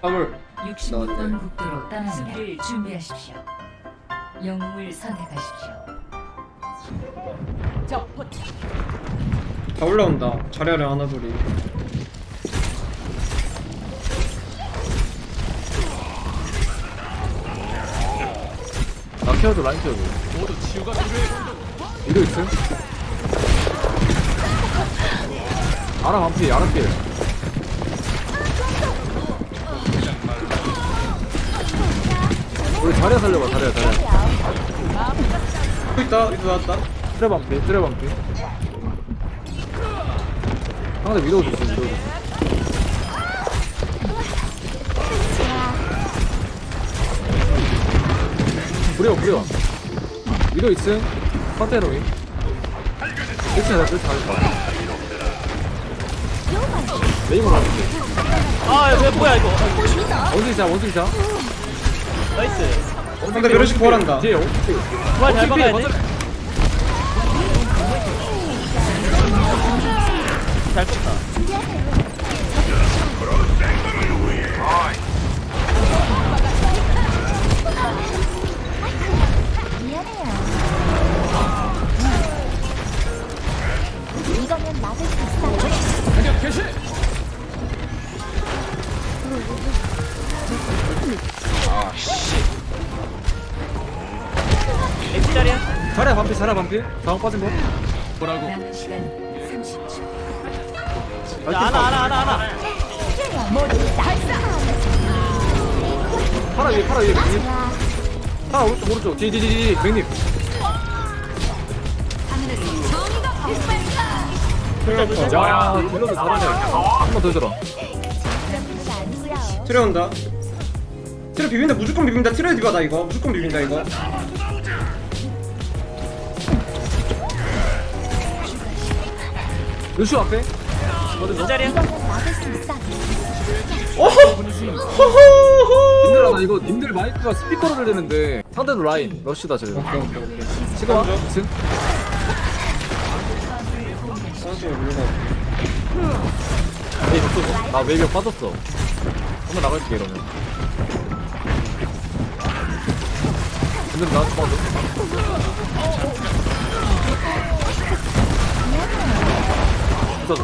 화물 66번 국도로 떠납니다. 준비하십시오. 영웅을 선택하십시오. 다 올라온다 자리아를 하나둘이 나 키워줘 라인 키워줘 이거 있음? 아라 반피 아라 필 우리 자리야 살려봐 자리야 자리야. 또 있다 이거 나왔다. 트레 반피 트레 반피. 상대 위도우 주지 위도우 주지 부려 부려. 위도우 있음. 컨테너위 1층에 다 잘했다 메이먼 하는데 아 왜 뭐야 이거? 원숭이 자 원숭이 자 나이스. 상대 멸시 부활한다. 뒤에 원숭이. 부활 잘 막아야 돼. 잘 뺐다 자리야 반피 자리야 반피. 다음 빠진 거? 남은 시간 30초. 자 하나 하나 하나 하나. 파라 위에 파라 위에 맥님 파라 오른쪽 오른쪽. 뒤뒤뒤뒤 맥님. 야 딜러도 잘하네. 한번더 아니고요. 트레 온다. 트레 비빈다. 무조건 비빈다. 트레 디바다 이거. 무조건 비빈다 이거 루슈 앞에? X자리야? 이거면 막을 수 있어요. 호호호 님들 나 이거 님들 마이크가 스피커로 들리는데 상대도 라인 러쉬다 쟤네 오케이 오케이 오케이. 지금 와 지금 웨이브 없어져 나 웨이브 빠졌어. 한번 나갈게 이러면. 근데 나한테 빠져 진짜죠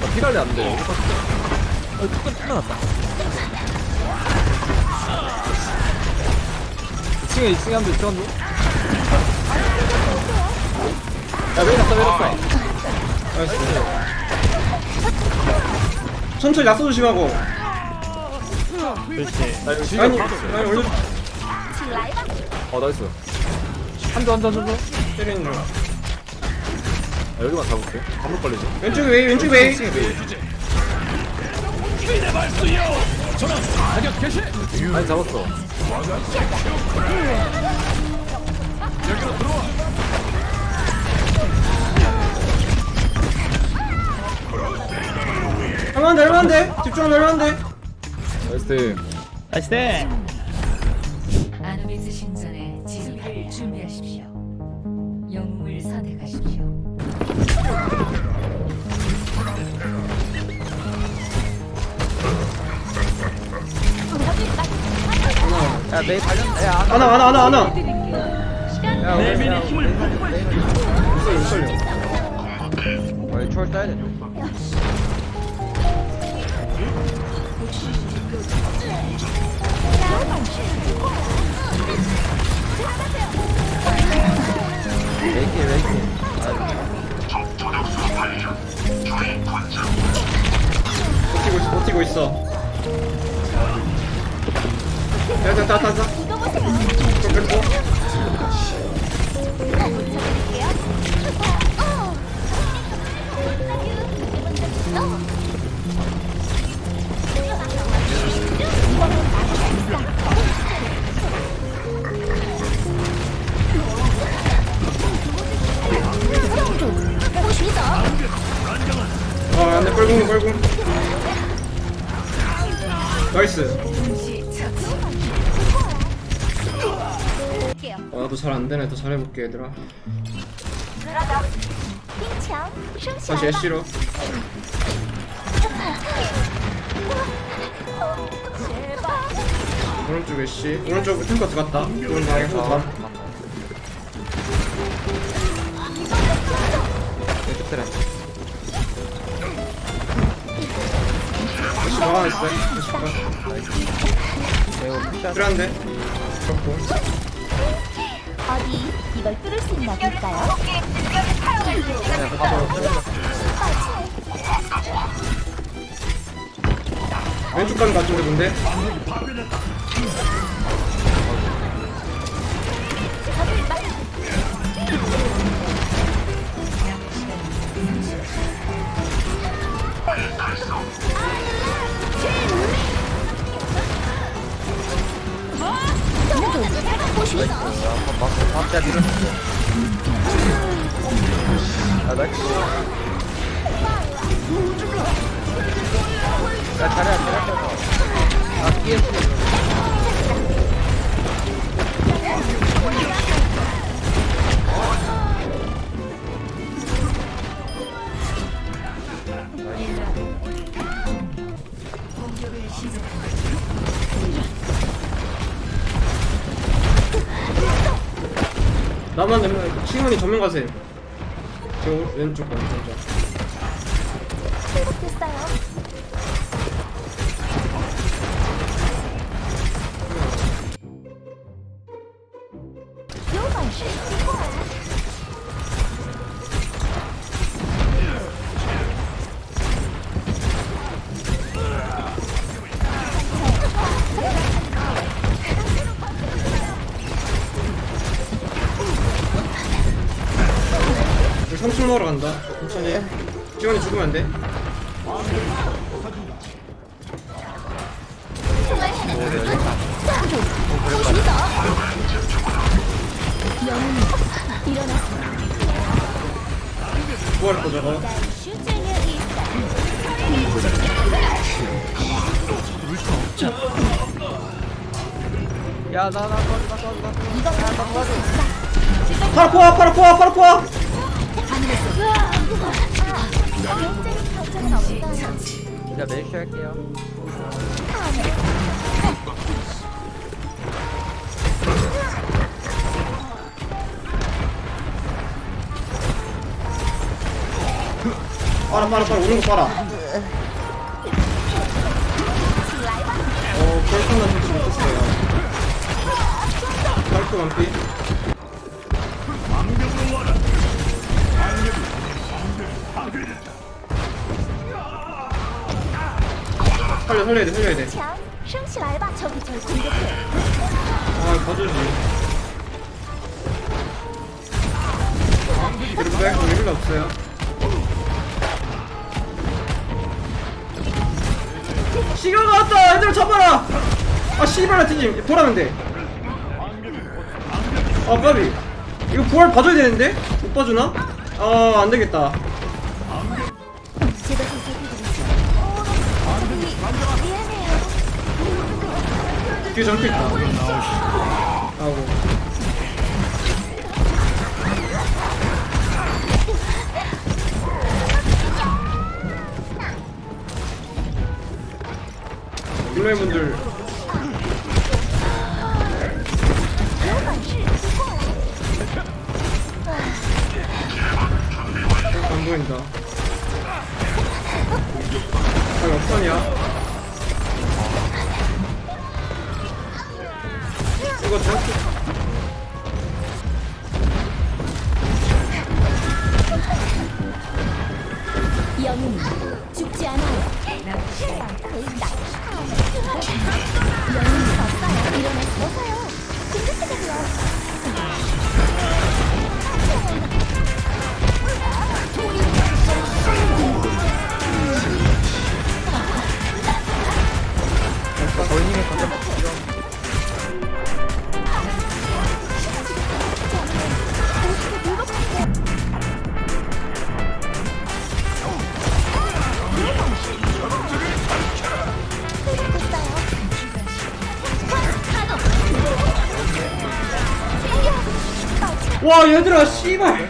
나 피갈리 안돼. 아툭 끝났다. 2층에 2층에 한 대 2층 한 대 야 웨이 났다 웨이 났다. 나이스. 천천히 야쏘 조심하고. 그렇지. 나 이거 지금 아니 빠졌어 아니 올려 어 나이스. 한조 한조 한조. 때리는 중 아, 여기만 잡을게. 감독 걸리지 왼쪽 웨이 왼쪽 웨이. 아니 잡았어. 할만한데 할만한데 집중하면 할만한데 나이스. 나이스 땡 아누비스 야 메이 관련 야 하나 하나 하나 하나 메이의 힘을 원래 초월 따야 돼 아 안돼 뻘궁님 뻘궁 나이스. 어, 아 나도 잘 안되네. 더 잘해볼게 얘들아. 다시 애쉬로. 오른쪽 애쉬. 오른쪽 탱커 들어갔다. 오른쪽 탱커 들어갔다. 아, 네, 끝들어 매우 푸시하자. 필요한데 어디 이걸 뚫을 수 있나 볼까요? 왼쪽 가는 거 같은데 뭔데? 아, 나 야, 잘해, 잘해. 아, 시작합니다. 나만 되면 시문이 전면 가세요 저 왼쪽 가 왼쪽 회복됐어요. 요만 시 3층 먹으러 간다 천천히 지원이 죽으면 안돼 구할 거 저거. 야, 나, 나, 나, 나, 나, 나. 나 파라 포화 파라 포화 파라 포화 진짜 매일 할게요. 빨아 빨아 빨아. 거 빨아. 어 별풍만 설치 못했어요. 별풍 완피 아, 살려야 돼 살려야 돼. 살려야 돼 저기 절 공격해 아 우리 힐러 없어요? 시간 왔다! 얘들아 잡아라! 아 씨발라 팀님 돌아면 돼아 까비. 이거 부활 봐줘야 되는데? 못 봐주나? 아 안되겠다. 뒤에 점프 있다. 아고. 딜러분들. 안 보인다 아 이거 어떠냐 이거 점프 영웅 죽지 않아요. 거의 나. 영웅이 없어요. 일어나서 어서요. 공격해요. 와 얘들아 씨발?